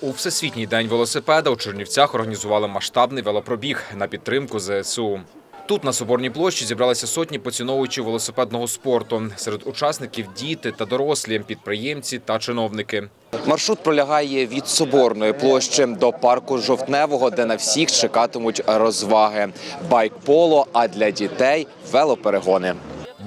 У всесвітній день велосипеда у Чернівцях організували масштабний велопробіг на підтримку ЗСУ. Тут на Соборній площі зібралися сотні поціновувачів велосипедного спорту. Серед учасників діти та дорослі, підприємці та чиновники. Маршрут пролягає від Соборної площі до парку Жовтневого, де на всіх чекатимуть розваги. Байк-поло, а для дітей велоперегони.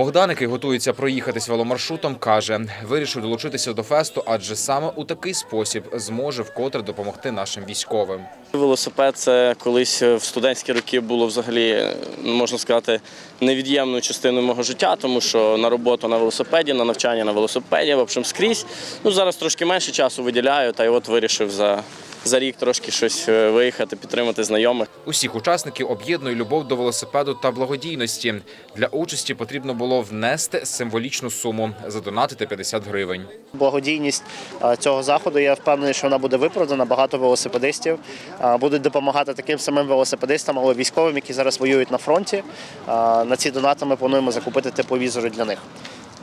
Богдан, який готується проїхатись веломаршрутом, каже, вирішив долучитися до фесту, адже саме у такий спосіб зможе вкотре допомогти нашим військовим. Велосипед це колись в студентські роки було взагалі, можна сказати, невід'ємною частиною мого життя, тому що на роботу на велосипеді, на навчання на велосипеді, в общем, скрізь. Ну зараз трошки менше часу виділяю, та й от вирішив за, за рік трошки щось е, виїхати, підтримати знайомих. Усіх учасників об'єднує любов до велосипеду та благодійності. Для участі потрібно було внести символічну суму задонатити 50 гривень. Благодійність е, цього заходу, я впевнений, що вона буде виправдана. Багато велосипедистів е, будуть допомагати таким самим велосипедистам, але військовим, які зараз воюють на фронті. На ці донати ми плануємо закупити тепловізори для них.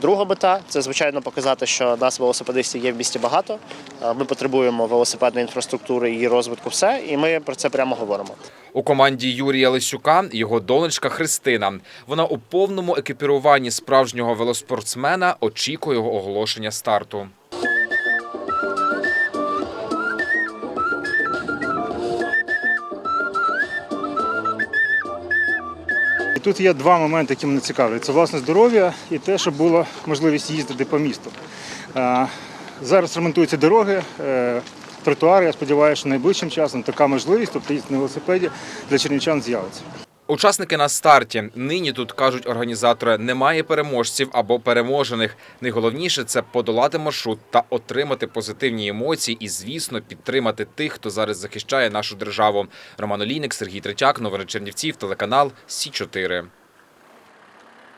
Друга мета це звичайно показати, що нас велосипедистів є в місті багато. Е, Ми потребуємо велосипедної інфраструктури її розвитку. Все, і ми про це прямо говоримо. У команді Юрія Лисюка його донечка Христина. Вона у повному екіпіруванні справжнього велоспортсмена очікує оголошення старту. І тут є два моменти, які мене цікавлять. Це власне здоров'я і те, щоб була можливість їздити по місту. Е, Зараз ремонтуються дороги, е, тротуари. Я сподіваюся, що найближчим часом така можливість, тобто їздити на велосипеді для чернівчан з'явиться. Учасники на старті. Нині тут кажуть організатори, немає переможців або переможених. Найголовніше це подолати маршрут та отримати позитивні емоції і, звісно, підтримати тих, хто зараз захищає нашу державу. Роман Олійник, Сергій Третяк, новини Чернівців, телеканал Сі 4